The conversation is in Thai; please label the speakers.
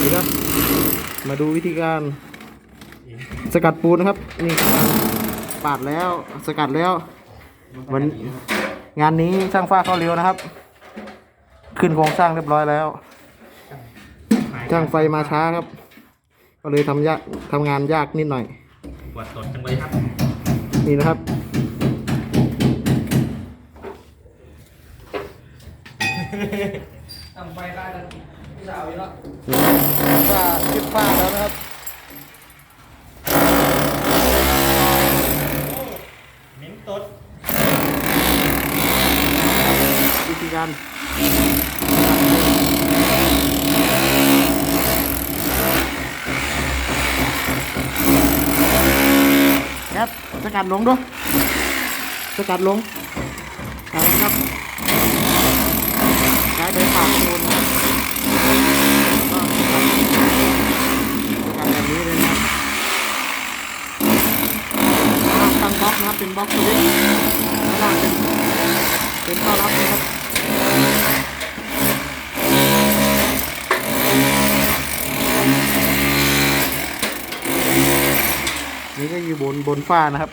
Speaker 1: นี่ครับ มาดูวิธีการสกัดปูนนะครับ นี่ปาดแล้วสกัดแล้ววันงานนี้ช่างฟ้าเข้าเร็วนะครับ ขึ้นโครงสร้างเรียบร้อยแล้ว ช่างไฟมาช้าครับ ก็เลยทำยากทำงานยากนิดหน่อย
Speaker 2: ปวดตดจังเลยครับ
Speaker 1: นี่นะครับ
Speaker 3: ทำไฟได้แล้ว พี่สาวอีกแล้ว
Speaker 1: ฝ้ายึดฝ้าแล้วนะครับ
Speaker 2: เน้นตด
Speaker 1: วิธีการครับสกัดลงด้วยสกัดลงเอาละครับใช้ใบปากโคนนะครับก็สกัดแบบนี้เลยนะครับตั้งบล็อก นะครับ เป็นบล็อกสวิตช์ข้างล่างเป็นเป็นต้อนรับนะครับนี่ก็อยู่บนบนฝ้านะครับ